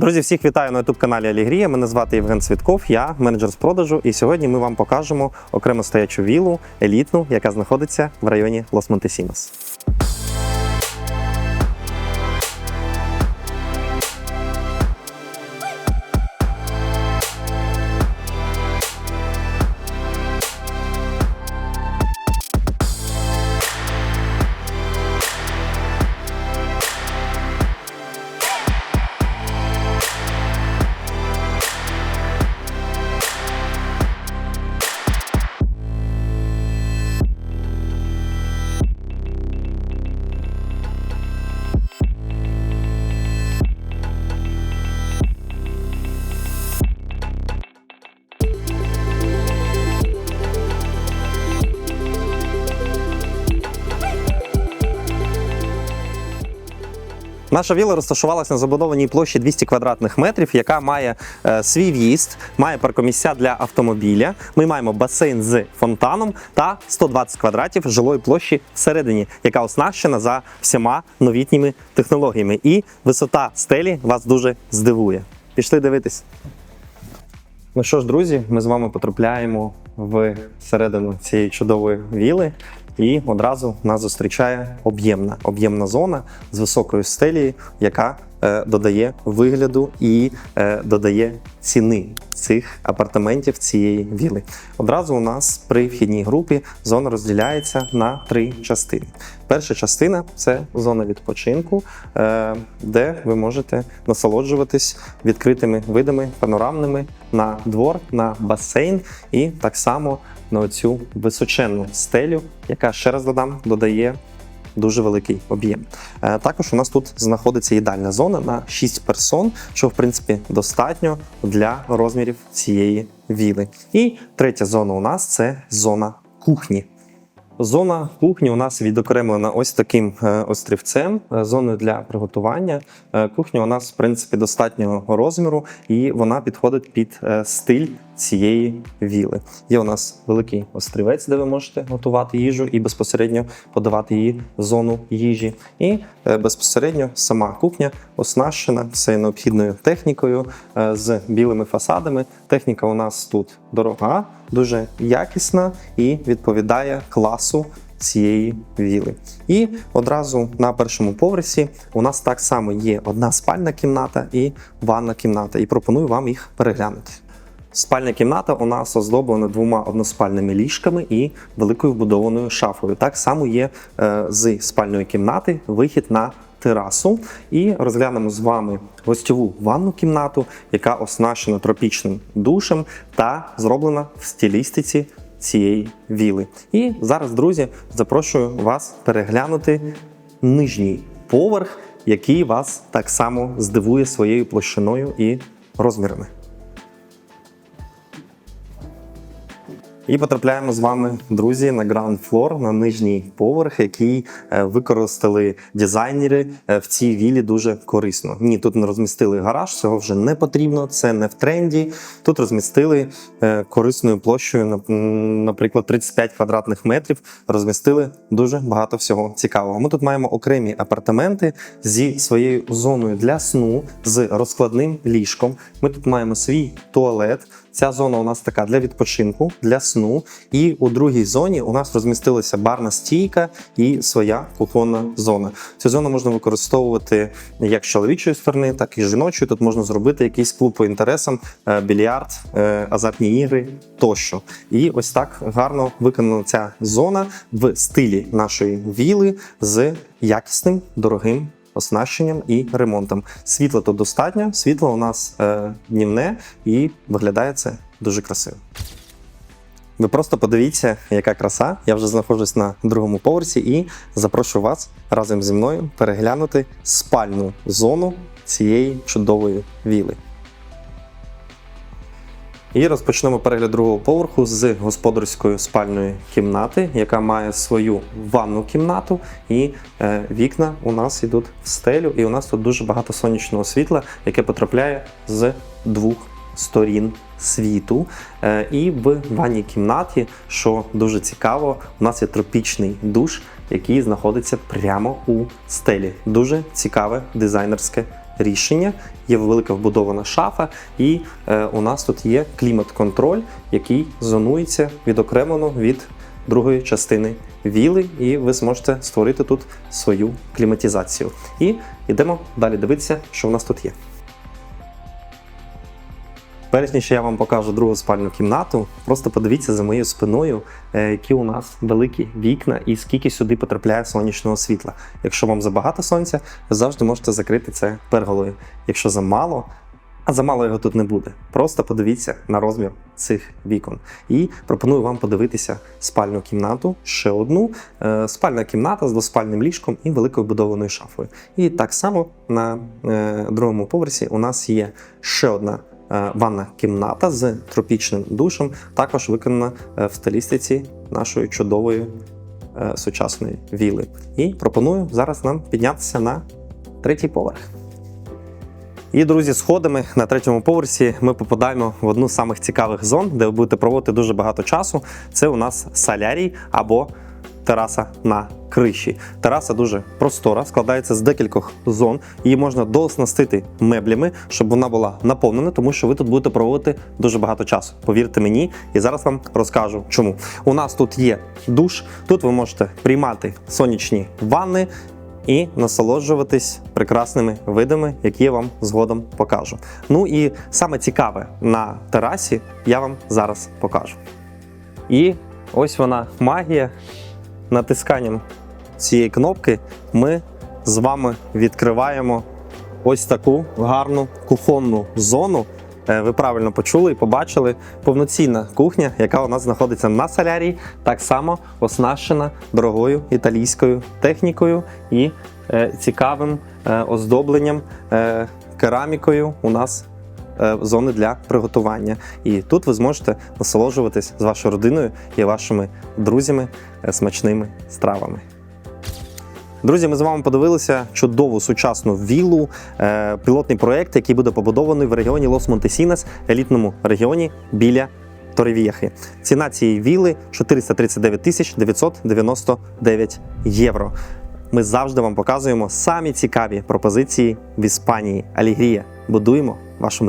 Друзі, всіх вітаю на youtube каналі Алігрія. Мене звати Євген Свідков, я менеджер з продажу. І сьогодні ми вам покажемо окремо стоячу вілу елітну, яка знаходиться в районі Лос Наша віла розташувалася на забудованій площі 200 квадратних метрів, яка має е, свій в'їзд, має паркомісця для автомобіля. Ми маємо басейн з фонтаном та 120 квадратів жилої площі всередині, яка оснащена за всіма новітніми технологіями. І висота стелі вас дуже здивує. Пішли дивитись. Ну що ж, друзі, ми з вами потрапляємо в середину цієї чудової віли. І одразу нас зустрічає об'ємна об'ємна зона з високою стелією, яка додає вигляду і е, додає ціни цих апартаментів цієї віли. Одразу у нас при вхідній групі зона розділяється на три частини. Перша частина це зона відпочинку, е, де ви можете насолоджуватись відкритими видами панорамними на двор, на басейн і так само на цю височенну стелю, яка ще раз додам, додає дуже великий об'єм. Е, Також у нас тут знаходиться їдальна зона на 6 персон, що в принципі достатньо для розмірів цієї віли. І третя зона у нас це зона кухні. Зона кухні у нас відокремлена ось таким е, острівцем, е, зоною для приготування. Кухня у нас, в принципі, достатнього розміру, і вона підходить під стиль цієї віли. Є у нас великий острівець, де ви можете готувати їжу і безпосередньо подавати її в зону їжі. І е, безпосередньо сама кухня оснащена всею необхідною технікою е, з білими фасадами. Техніка у нас тут дорога, дуже якісна і відповідає класу цієї віли. І одразу на першому поверсі у нас так само є одна спальна кімната і ванна кімната. І пропоную вам їх переглянути. Спальня кімната у нас оздоблена двома односпальними ліжками і великою вбудованою шафою. Так само є е, з спальної кімнати вихід на терасу. І розглянемо з вами гостьову ванну кімнату, яка оснащена тропічним душем та зроблена в стилістиці цієї віли. І зараз, друзі, запрошую вас переглянути нижній поверх, який вас так само здивує своєю площиною і розмірами. І потрапляємо з вами, друзі, на ground floor, на нижній поверх, який е, використали дизайнери е, в цій вілі дуже корисно. Ні, тут не розмістили гараж, цього вже не потрібно, це не в тренді. Тут розмістили е, корисною площею, наприклад, 35 квадратних метрів. Розмістили дуже багато всього цікавого. Ми тут маємо окремі апартаменти зі своєю зоною для сну з розкладним ліжком. Ми тут маємо свій туалет. Ця зона у нас така для відпочинку, для сну. І у другій зоні у нас розмістилася барна стійка і своя кухонна зона. Цю зону можна використовувати як з чоловічої сторони, так і з жіночої. Тут можна зробити якийсь клуб по інтересам, е, більярд, е, азартні ігри тощо. І ось так гарно виконана ця зона в стилі нашої віли з якісним дорогим оснащенням і ремонтом. Світла тут достатньо, світло у нас е, днівне і виглядає це дуже красиво. Ви просто подивіться, яка краса. Я вже знаходжусь на другому поверсі і запрошую вас разом зі мною переглянути спальну зону цієї чудової віли. І розпочнемо перегляд другого поверху з господарської спальної кімнати, яка має свою ванну кімнату, і е, вікна у нас йдуть в стелю, і у нас тут дуже багато сонячного світла, яке потрапляє з двох сторін світу. Е, і в ванній кімнаті, що дуже цікаво, у нас є тропічний душ, який знаходиться прямо у стелі. Дуже цікаве дизайнерське рішення. Є велика вбудована шафа, і е, у нас тут є клімат-контроль, який зонується відокремлено від другої частини віли, і ви зможете створити тут свою кліматизацію. І йдемо далі дивитися, що в нас тут є. Перш ніж я вам покажу другу спальну кімнату, просто подивіться за моєю спиною, е, які у нас великі вікна і скільки сюди потрапляє сонячного світла. Якщо вам забагато сонця, ви завжди можете закрити це перголою. Якщо замало, а замало його тут не буде. Просто подивіться на розмір цих вікон. І пропоную вам подивитися спальну кімнату, ще одну Е, спальна кімната з двоспальним ліжком і великою будованою шафою. І так само на е, другому поверсі у нас є ще одна ванна кімната з тропічним душем, також виконана е, в стилістиці нашої чудової е, сучасної віли. І пропоную зараз нам піднятися на третій поверх. І, друзі, сходами на третьому поверсі ми попадаємо в одну з самих цікавих зон, де ви будете проводити дуже багато часу. Це у нас солярій або тераса на криші. Тераса дуже простора, складається з декількох зон. Її можна дооснастити меблями, щоб вона була наповнена, тому що ви тут будете проводити дуже багато часу. Повірте мені, і зараз вам розкажу, чому. У нас тут є душ, тут ви можете приймати сонячні ванни і насолоджуватись прекрасними видами, які я вам згодом покажу. Ну і саме цікаве на терасі я вам зараз покажу. І ось вона магія. Натисканням цієї кнопки ми з вами відкриваємо ось таку гарну кухонну зону. Е, Ви правильно почули і побачили повноцінна кухня, яка у нас знаходиться на солярії, так само оснащена дорогою італійською технікою і е, цікавим е, оздобленням керамікою. У нас зони для приготування. І тут ви зможете насолоджуватись з вашою родиною і вашими друзями е, смачними стравами. Друзі, ми з вами подивилися чудову сучасну віллу, е, пілотний проект, який буде побудований в регіоні Лос Монтесінес, елітному регіоні біля Торевіяхи. Ціна цієї вілли 439 тисяч 999 євро. Ми завжди вам показуємо самі цікаві пропозиції в Іспанії. Алігрія. Будуємо Vasco